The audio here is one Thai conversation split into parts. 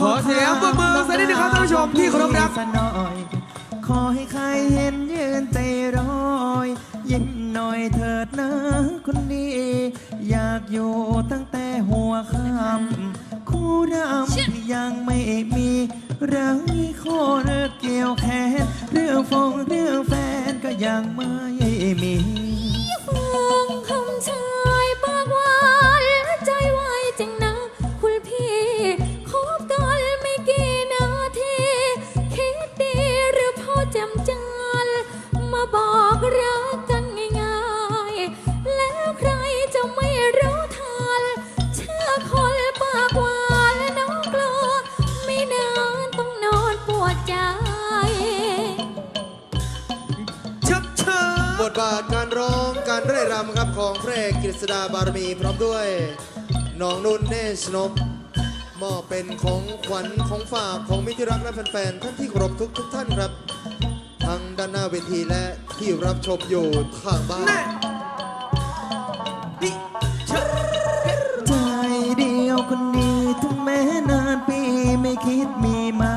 ขอเสียงปรบมือสักนิดนึงครับท่านผู้ชมที่เคารพรักสักหน่อยขอให้ใครเห็นยืนใจรอยยิ้มหน่อยเถิดนะคนดี อยากอยู่ตั้งแต่หัวค่ำคู่รำที่ยังไม่มีรังคนเกี่ยวแขนเรื่องฟงเรื่องแฟนก็ยังไม่มีฟังคำชา การร้องการเร่รำครับของพระเอกกฤษดาบารมีพร้อมด้วยน้องนุ่นเนชนกมอบเป็นของขวัญของฝากของมิตรรักและแฟนๆท่านที่เคารพทุกทุกๆท่านครับ ทั้งด้านหน้าเวทีและที่รับชมอยู่ทางบ้านแน่นี่ชับใจเดียวคนดีถึงแม้นานปีไม่คิดมีใหม่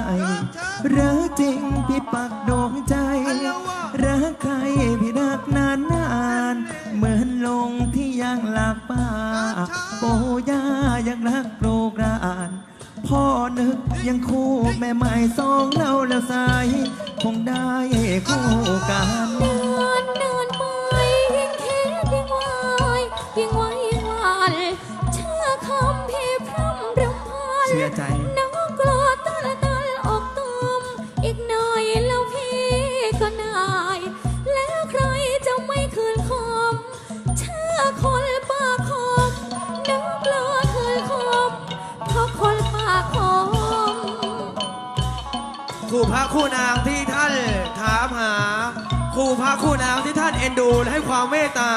รักจริงพี่ปักดวงใจ เหมือนลงที่ยังหลักป่าโปย่ายังรักโปรกรานพ่อนึกยังคู่แม่ใหม่สองเราแล้วสายคงได้คู่กันนานนา พระคู่นางที่ท่านถามหาคู่พระคู่นางที่ท่านเอ็นดูและให้ความเมตตา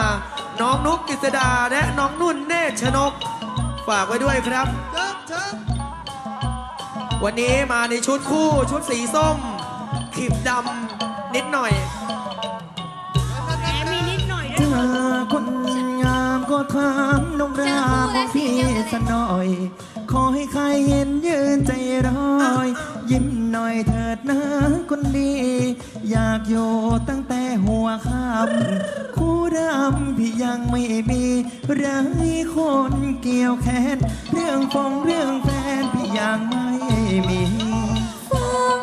น้องนุกกิษดาและน้องนุ่นเนตรชนก ฝากไว้ด้วยครับ วันนี้มาในชุดคู่ชุดสีส้มขีบดำนิดหน่อยเจอคนงามก็ถามน้องรามของพี่สักหน่อย ขอให้ใครเห็นยืนใจร้อย ยิ้ม คนดี อยากอยู่ตั้งแต่หัวค่ำคู่รำพี่ยังไม่มีไรคนเกี่ยวแขน เรื่องฟงเรื่องแฟนพี่ยังไม่มี ฟัง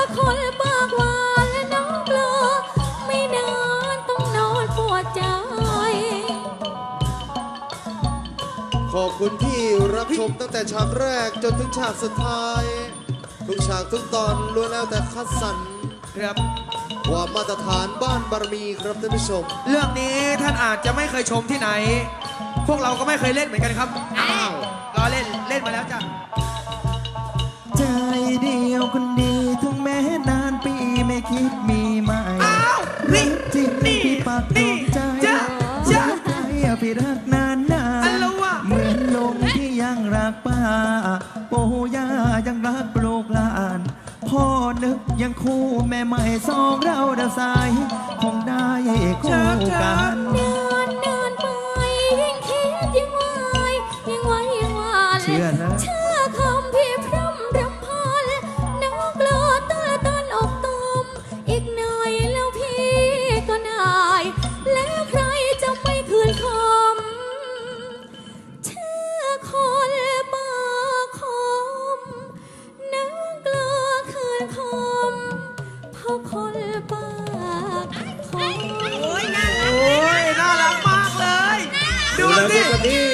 อคนปากหวานและน้องกลัวไม่นานต้องนอนปวดใจ ขอบคุณที่รับชมตั้งแต่ฉากแรกจนถึงฉากสุดท้าย ทุกฉากทุกตอนล้วนแล้วแต่คัดสรรครับความมาตรฐานบ้านบารมีครับท่านผู้ชม เรื่องนี้ท่านอาจจะไม่เคยชมที่ไหน พวกเราก็ไม่เคยเล่นเหมือนกันครับ อ้าว รอเล่น เล่นมาแล้วจ้ะ นี่จริงนี่พี่ปากดวงใจนี่จ๊ะจ๊ะรักใครอะพี่รักนานนาอันนละวะเหมือนลงที่ยังรักป้าโปย่ายังรักลูกหลานพ่อนึกยังคู่แม่ใหม่สองเราเดาสายคงได้คู่กันนานน เพราะคนปากคมโอ้ยน่ารักมากเลย ดูดูแลสิพวกกันที่